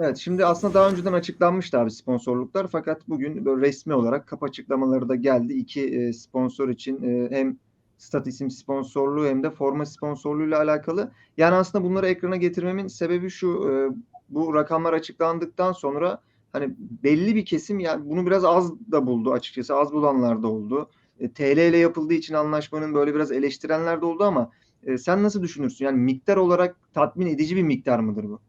Evet şimdi aslında daha önceden açıklanmıştı abi sponsorluklar fakat bugün böyle resmi olarak kapı açıklamaları da geldi. İki e, sponsor için e, hem stat isim sponsorluğu hem de forma sponsorluğuyla alakalı. Yani aslında bunları ekrana getirmemin sebebi şu e, bu rakamlar açıklandıktan sonra hani belli bir kesim yani bunu biraz az da buldu açıkçası az bulanlar da oldu. E, TL ile yapıldığı için anlaşmanın böyle biraz eleştirenler de oldu ama e, sen nasıl düşünürsün? Yani miktar olarak tatmin edici bir miktar mıdır bu?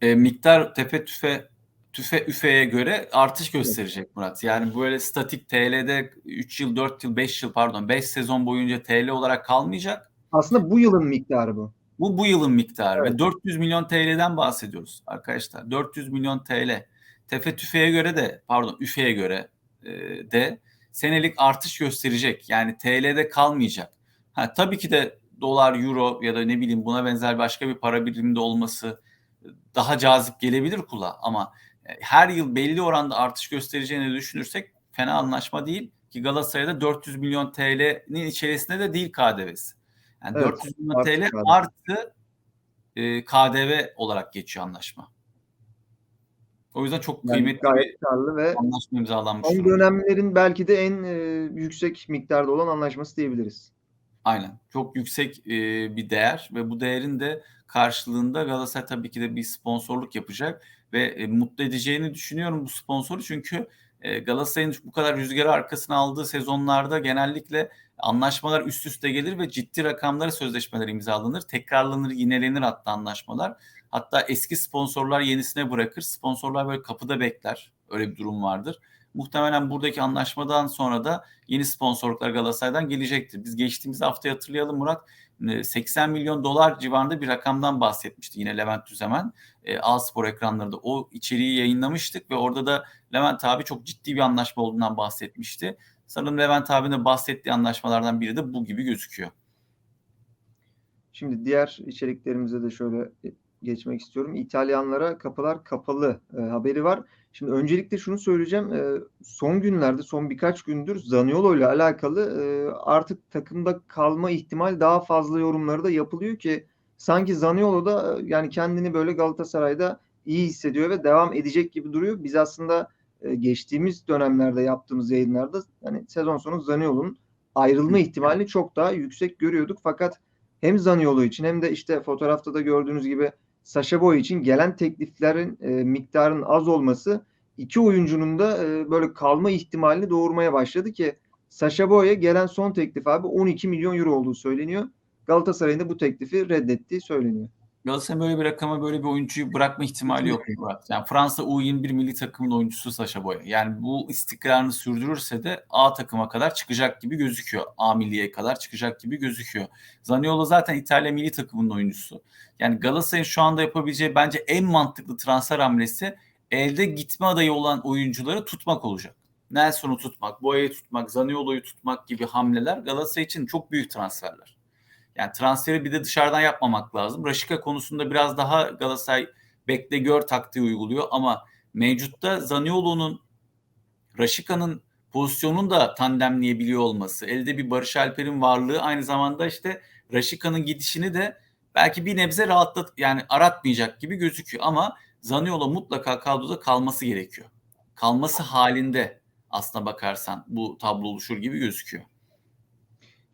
E, miktar tepe tüfe tüfe üfeye göre artış gösterecek Murat. Yani böyle statik TL'de 3 yıl, 4 yıl, 5 yıl pardon 5 sezon boyunca TL olarak kalmayacak. Aslında bu yılın miktarı bu. Bu bu yılın miktarı Evet. ve 400 milyon TL'den bahsediyoruz arkadaşlar. 400 milyon TL. Tefe tüfeğe göre de pardon üfeye göre e, de senelik artış gösterecek. Yani TL'de kalmayacak. Ha, tabii ki de dolar, euro ya da ne bileyim buna benzer başka bir para biriminde olması daha cazip gelebilir kula ama e, her yıl belli oranda artış göstereceğini düşünürsek fena anlaşma değil ki Galatasaray'da 400 milyon TL'nin içerisinde de değil KDV'si. Yani Evet, 400 milyon artı TL KDV. artı e, KDV olarak geçiyor anlaşma. O yüzden çok Yani kıymetli gayet karlı ve anlaşma imzalanmış. son dönemlerin belki de en e, yüksek miktarda olan anlaşması diyebiliriz. Aynen. Çok yüksek e, bir değer ve bu değerin de karşılığında Galatasaray tabii ki de bir sponsorluk yapacak ve e, mutlu edeceğini düşünüyorum bu sponsoru çünkü e, Galatasaray'ın bu kadar rüzgarı arkasına aldığı sezonlarda genellikle anlaşmalar üst üste gelir ve ciddi rakamlara sözleşmeler imzalanır. Tekrarlanır, yinelenir hatta anlaşmalar. Hatta eski sponsorlar yenisine bırakır. Sponsorlar böyle kapıda bekler. Öyle bir durum vardır. Muhtemelen buradaki anlaşmadan sonra da yeni sponsorluklar Galatasaray'dan gelecektir. Biz geçtiğimiz hafta hatırlayalım Murat 80 milyon dolar civarında bir rakamdan bahsetmişti yine Levent Düzemen. E, A Spor ekranlarında o içeriği yayınlamıştık ve orada da Levent abi çok ciddi bir anlaşma olduğundan bahsetmişti. Sanırım Levent abinin bahsettiği anlaşmalardan biri de bu gibi gözüküyor. Şimdi diğer içeriklerimize de şöyle geçmek istiyorum. İtalyanlara kapılar kapalı e, haberi var. Şimdi öncelikle şunu söyleyeceğim. E, son günlerde, son birkaç gündür Zaniolo ile alakalı e, artık takımda kalma ihtimal daha fazla yorumları da yapılıyor ki sanki Zaniolo da e, yani kendini böyle Galatasaray'da iyi hissediyor ve devam edecek gibi duruyor. Biz aslında e, geçtiğimiz dönemlerde yaptığımız yayınlarda hani sezon sonu Zaniolo'nun ayrılma ihtimalini çok daha yüksek görüyorduk. Fakat hem Zaniolo için hem de işte fotoğrafta da gördüğünüz gibi Sasha Boy için gelen tekliflerin e, miktarının az olması iki oyuncunun da e, böyle kalma ihtimalini doğurmaya başladı ki Sasha Boy'a gelen son teklif abi 12 milyon euro olduğu söyleniyor. Galatasaray'ın da bu teklifi reddettiği söyleniyor. Galatasaray'ın böyle bir rakama böyle bir oyuncuyu bırakma ihtimali yok Murat. Yani Fransa U21 milli takımın oyuncusu Saşa Boya. Yani bu istikrarını sürdürürse de A takıma kadar çıkacak gibi gözüküyor. A milliye kadar çıkacak gibi gözüküyor. Zaniolo zaten İtalya milli takımının oyuncusu. Yani Galatasaray'ın şu anda yapabileceği bence en mantıklı transfer hamlesi elde gitme adayı olan oyuncuları tutmak olacak. Nelson'u tutmak, Boya'yı tutmak, Zaniolo'yu tutmak gibi hamleler Galatasaray için çok büyük transferler. Yani transferi bir de dışarıdan yapmamak lazım. Raşika konusunda biraz daha Galatasaray bekle gör taktiği uyguluyor ama mevcutta Zaniolo'nun Raşika'nın pozisyonunu da tandemleyebiliyor olması, elde bir Barış Alper'in varlığı aynı zamanda işte Raşika'nın gidişini de belki bir nebze rahatlat yani aratmayacak gibi gözüküyor ama Zaniolo mutlaka kadroda kalması gerekiyor. Kalması halinde aslına bakarsan bu tablo oluşur gibi gözüküyor.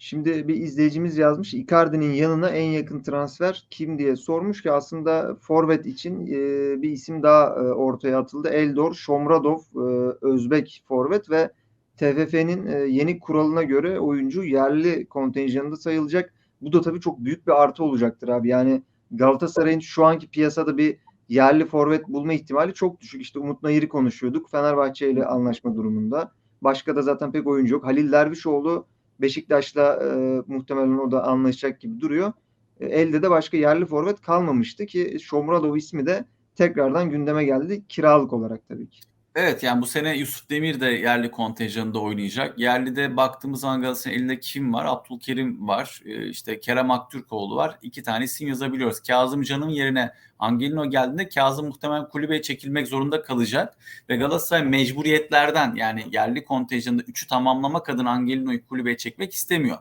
Şimdi bir izleyicimiz yazmış Icardi'nin yanına en yakın transfer kim diye sormuş ki aslında forvet için e, bir isim daha e, ortaya atıldı. Eldor Şomradov e, Özbek forvet ve TFF'nin e, yeni kuralına göre oyuncu yerli kontenjanında sayılacak. Bu da tabii çok büyük bir artı olacaktır abi. Yani Galatasaray'ın şu anki piyasada bir yerli forvet bulma ihtimali çok düşük. İşte Umut Nayır'ı konuşuyorduk. Fenerbahçe ile anlaşma durumunda. Başka da zaten pek oyuncu yok. Halil Dervişoğlu Beşiktaş'la e, muhtemelen o da anlaşacak gibi duruyor. E, elde de başka yerli forvet kalmamıştı ki Şomradov ismi de tekrardan gündeme geldi. Kiralık olarak tabii ki. Evet yani bu sene Yusuf Demir de yerli kontenjanında oynayacak. Yerlide baktığımız zaman Galatasaray'ın elinde kim var? Abdülkerim var. Ee, işte Kerem Aktürkoğlu var. İki tane isim yazabiliyoruz. Kazım Can'ın yerine Angelino geldiğinde Kazım muhtemelen kulübeye çekilmek zorunda kalacak. Ve Galatasaray mecburiyetlerden yani yerli kontenjanında üçü tamamlamak adına Angelino'yu kulübeye çekmek istemiyor.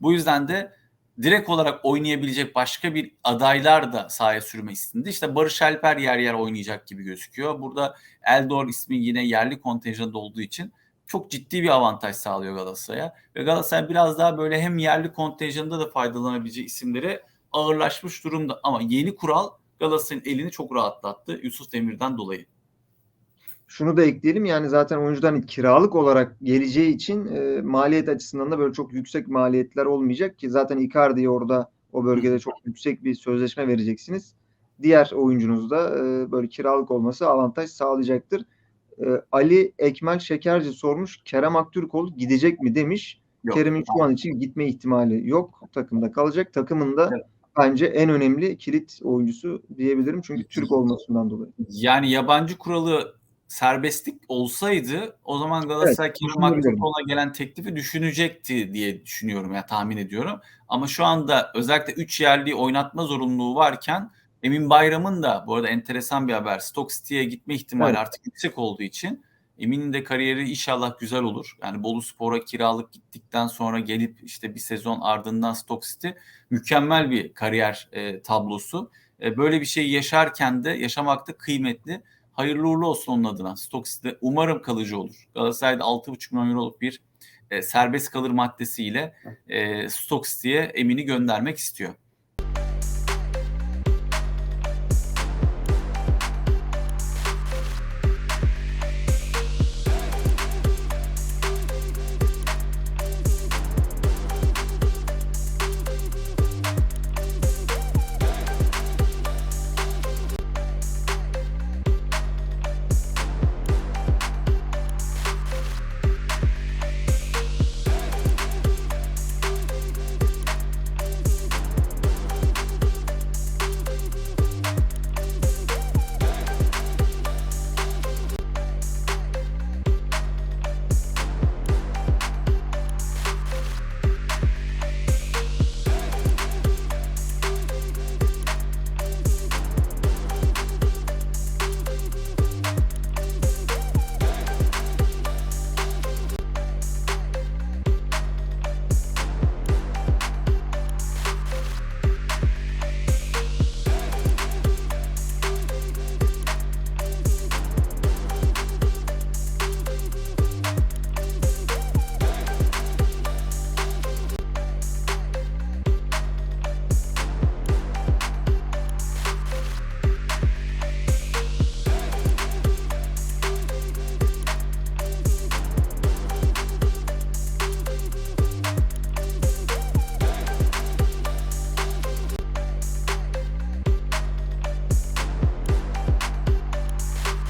Bu yüzden de direkt olarak oynayabilecek başka bir adaylar da sahaya sürme istedi. İşte Barış Alper yer yer oynayacak gibi gözüküyor. Burada Eldor ismi yine yerli kontenjanda olduğu için çok ciddi bir avantaj sağlıyor Galatasaray'a. Ve Galatasaray biraz daha böyle hem yerli kontenjanda da faydalanabileceği isimlere ağırlaşmış durumda. Ama yeni kural Galatasaray'ın elini çok rahatlattı Yusuf Demir'den dolayı. Şunu da ekleyelim yani zaten oyuncudan kiralık olarak geleceği için e, maliyet açısından da böyle çok yüksek maliyetler olmayacak ki zaten Icardi'ye orada o bölgede çok yüksek bir sözleşme vereceksiniz. Diğer oyuncunuz da e, böyle kiralık olması avantaj sağlayacaktır. E, Ali Ekmel Şekerci sormuş Kerem Aktürkoğlu gidecek mi demiş. Yok. Kerem'in şu an için gitme ihtimali yok. Takımda kalacak. Takımın da Evet. bence en önemli kilit oyuncusu diyebilirim. Çünkü Türk olmasından dolayı. Yani yabancı kuralı serbestlik olsaydı o zaman Galatasaray Evet, düşünebilirim. Aktürkoğlu'na gelen teklifi düşünecekti diye düşünüyorum ya tahmin ediyorum. Ama şu anda özellikle 3 yerli oynatma zorunluluğu varken Emin Bayram'ın da bu arada enteresan bir haber. Stoke City'ye gitme ihtimali Evet. artık yüksek olduğu için Emin'in de kariyeri inşallah güzel olur. Yani Bolu Spor'a kiralık gittikten sonra gelip işte bir sezon ardından Stoke City mükemmel bir kariyer e, tablosu. E, böyle bir şey yaşarken de yaşamakta kıymetli. Hayırlı uğurlu olsun onun adına. Stoke City'de umarım kalıcı olur. Galatasaray'da 6,5 milyon euroluk bir e, serbest kalır maddesiyle e, City'ye Emin'i göndermek istiyor.